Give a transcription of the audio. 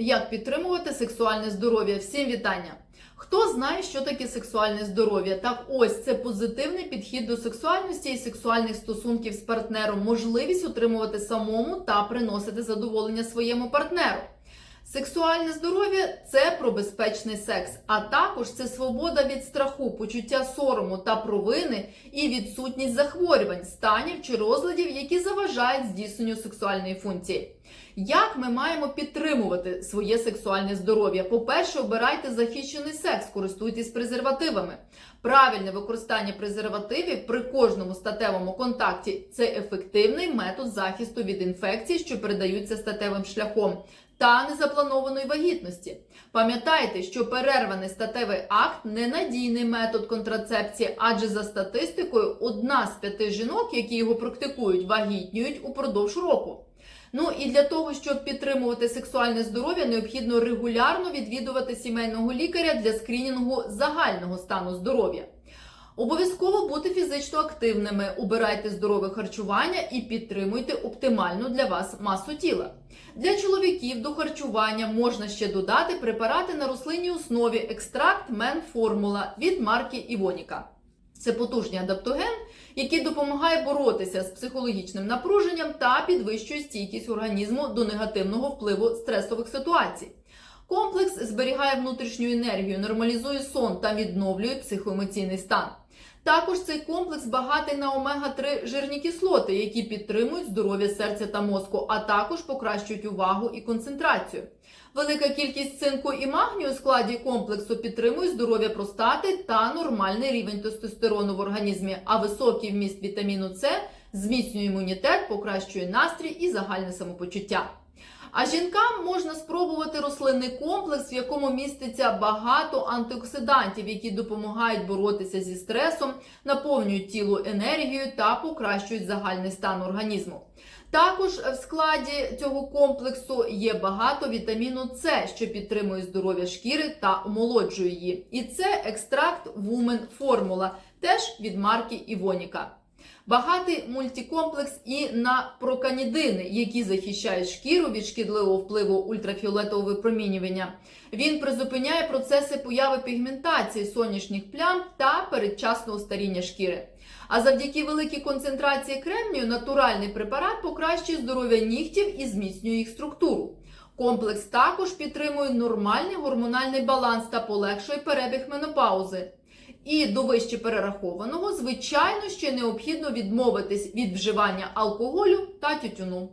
Як підтримувати сексуальне здоров'я? Всім вітання! Хто знає, що таке сексуальне здоров'я? Так ось це позитивний підхід до сексуальності і сексуальних стосунків з партнером, можливість отримувати самому та приносити задоволення своєму партнеру. Сексуальне здоров'я це про безпечний секс, а також це свобода від страху, почуття сорому та провини і відсутність захворювань, станів чи розладів, які заважають здійсненню сексуальної функції. Як ми маємо підтримувати своє сексуальне здоров'я? По-перше, обирайте захищений секс, користуйтесь презервативами. Правильне використання презервативів при кожному статевому контакті це ефективний метод захисту від інфекцій, що передаються статевим шляхом. Та незапланованої вагітності. Пам'ятайте, що перерваний статевий акт ненадійний метод контрацепції, адже за статистикою одна з п'яти жінок, які його практикують, вагітнюють упродовж року. Ну і для того, щоб підтримувати сексуальне здоров'я, необхідно регулярно відвідувати сімейного лікаря для скрінінгу загального стану здоров'я. Обов'язково бути фізично активними, обирайте здорове харчування і підтримуйте оптимальну для вас масу тіла. Для чоловіків до харчування можна ще додати препарати на рослинній основі екстракт Мен Формула від марки Івоніка. Це потужний адаптоген, який допомагає боротися з психологічним напруженням та підвищує стійкість організму до негативного впливу стресових ситуацій. Комплекс зберігає внутрішню енергію, нормалізує сон та відновлює психоемоційний стан. Також цей комплекс багатий на омега-3 жирні кислоти, які підтримують здоров'я серця та мозку, а також покращують увагу і концентрацію. Велика кількість цинку і магнію у складі комплексу підтримує здоров'я простати та нормальний рівень тестостерону в організмі, а високий вміст вітаміну С зміцнює імунітет, покращує настрій і загальне самопочуття. А жінкам можна спробувати рослинний комплекс, в якому міститься багато антиоксидантів, які допомагають боротися зі стресом, наповнюють тіло енергією та покращують загальний стан організму. Також в складі цього комплексу є багато вітаміну С, що підтримує здоров'я шкіри та омолоджує її. І це екстракт Women Формула, теж від марки Івоніка. Багатий мультикомплекс і на проканідини, які захищають шкіру від шкідливого впливу ультрафіолетового випромінювання. Він призупиняє процеси появи пігментації сонячних плям та передчасного старіння шкіри. А завдяки великій концентрації кремнію натуральний препарат покращує здоров'я нігтів і зміцнює їх структуру. Комплекс також підтримує нормальний гормональний баланс та полегшує перебіг менопаузи. І до вище перерахованого, звичайно, ще необхідно відмовитись від вживання алкоголю та тютюну.